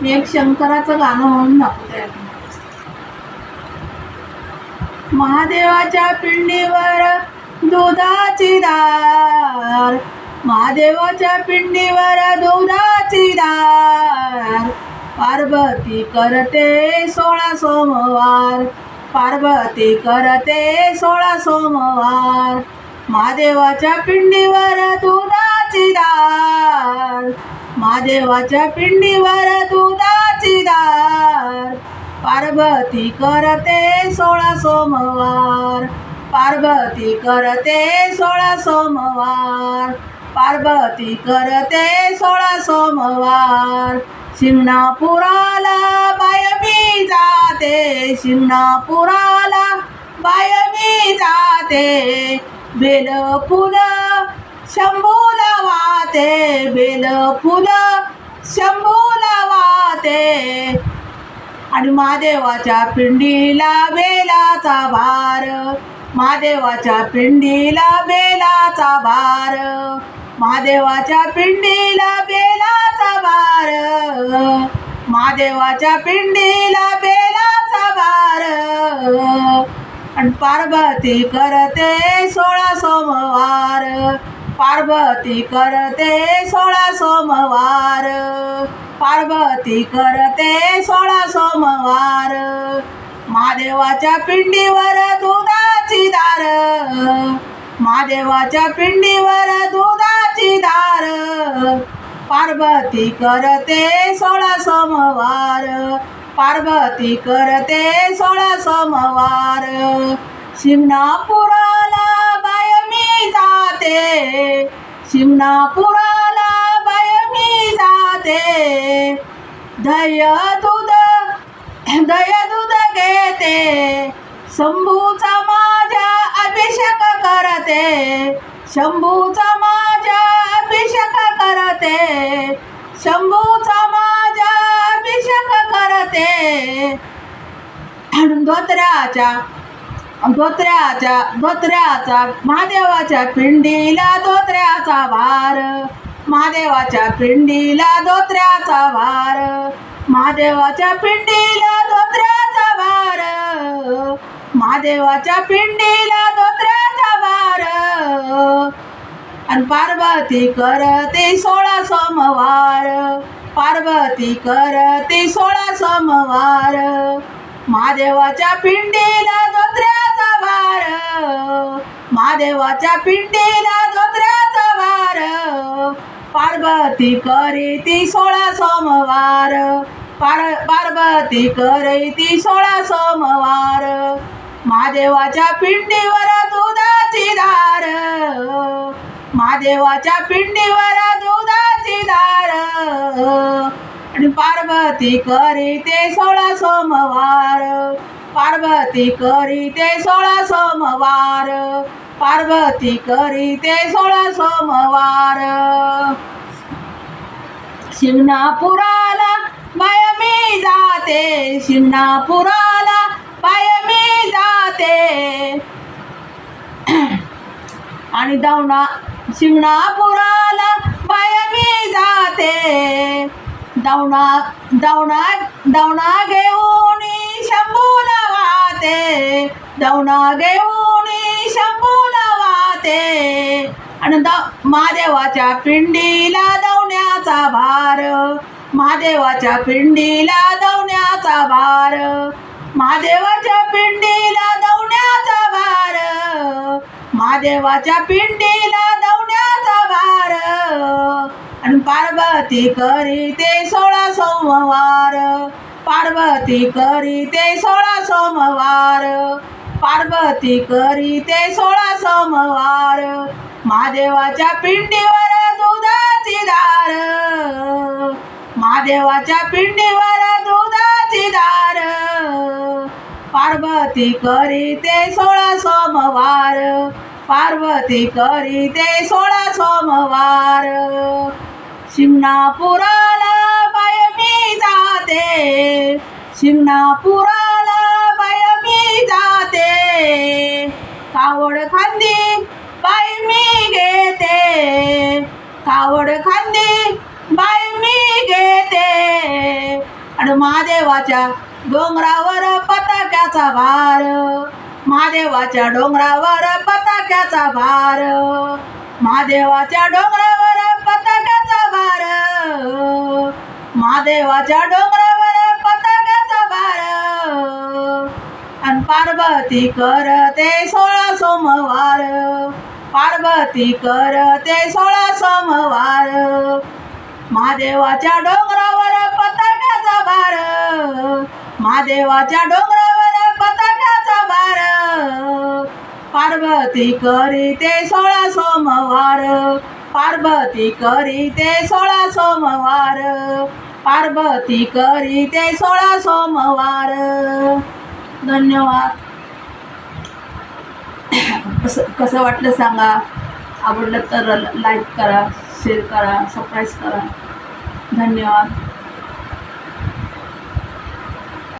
मी एक शंकराचं गाणं म्हणून दाखवते महादेवाच्या पिंडीवर दुधाची दार. महादेवाच्या पिंडीवर दुधाची दार. पार्वती करते सोळा सोमवार. पार्वती करते सोळा सोमवार. महादेवाच्या पिंडीवर दुधाची दार. महादेवाच्या पिंडीवर दुधाची दार. पार्वती करते सोळा सोमवार. पार्वती करते सोळा सोमवार. पार्वती करते सोळा सोमवार. शिंगणापुराला बाय मी जाते. शिंगणापुराला बाय मी जाते. बेल फुल शंभूला वाते बेल फुल शंभूला वाते आणि महादेवाच्या पिंडीला बेलाचा भार महादेवाच्या पिंडीला बेलाचा भार महादेवाच्या पिंडीला बेलाचा भार महादेवाच्या पिंडीला बेलाचा भार. आणि पार्वती करते सोळा सोमवार. पार्वती करते सोळा सोमवार. पार्वती करते सोळा सोमवार. महादेवाच्या पिंडीवर दुधाची दार. महादेवाच्या पिंडीवर दुधाची दार. पार्वती करते सोळा सोमवार. पार्वती करते सोळा सोमवार. शिंगणापुराला शिमनापुराला शिंगणापुराला बाय मी जाते. दय दूध दय दूध घेते. शंभूचा माझ्या अभिषेक करते. शंभूचा माझ्या अभिषेक करते. शंभूचा माझ्या अभिषेक करते. धोत्र्याच्या धोत्र्याच्या धोत्र्याचा महादेवाच्या पिंडीला धोत्र्याचा भार महादेवाच्या पिंडीला धोत्र्याचा भार महादेवाच्या पिंडीला धोत्र्याचा भार महादेवाच्या पिंडीला धोत्र्याचा भार आणि पार्वती करते सोळा सोमवार. पार्वती करते सोळा सोमवार. महादेवाच्या पिंडीला देवाच्या पिंडीला धोत्र्याचा वार. पार्वती करीती सोळा सोमवार. पार पार्वती करीती सोळा सोमवार. महादेवाच्या पिंडीवर दुधाची धार. महादेवाच्या पिंडीवर दुधाची धार. आणि पार्वती करीते सोळा सोमवार. पार्वती करीते सोळा सोमवार. पार्वती करी ते सोळा सोमवार. शिवणापुराला बाय मी जाते. शिवनापुराला बाय मी जाते. आणि दौना शिवनापुराला बाय मी जाते. दौना दौना दवणा घेऊन शंभूला वाहते. दौना घेऊन जाते आणि द महादेवाच्या पिंडीला दवण्याचा भार. महादेवाच्या पिंडीला दवण्याचा भार. महादेवाच्या पिंडीला दवण्याचा भार. महादेवाच्या पिंडीला दवण्याचा भार. आणि पार्वती करीते सोळा सोमवार. पार्वती करीते सोळा सोमवार. पार्वती करीते सोळा सोमवार. महादेवाच्या पिंडीवर दुधाची दार. महादेवाच्या पिंडीवर दुधाची दार. पार्वती करीते सोळा सोमवार. पार्वती करीते सोळा सोमवार. शिंगणापुराला बाय मी जाते. शिंगणापुराला जाते कावड खांदी बाय मी घेते. कावड खांदी बाय मी घेते. आणि महादेवाच्या डोंगरावर पताक्याचा भार. महादेवाच्या डोंगरावर पताक्याचा भार. महादेवाच्या डोंगरावर पताक्याचा भार. महादेवाच्या डोंगरावर पताक्याचा भार आणि पार्वती करते सोळा सोमवार. पार्वती करते सोळा सोमवार. महादेवाच्या डोंगरावर पताक्याचा भार. महादेवाच्या डोंगरावर पताक्याचा भार. पार्वती करीते सोळा सोमवार. पार्वती करीते सोळा सोमवार. पार्वती करीते सोळा सोमवार. धन्यवाद. कसं कसं वाटलं सांगा. आवडलं तर लाईक करा शेअर करा सबस्क्राईब करा. धन्यवाद.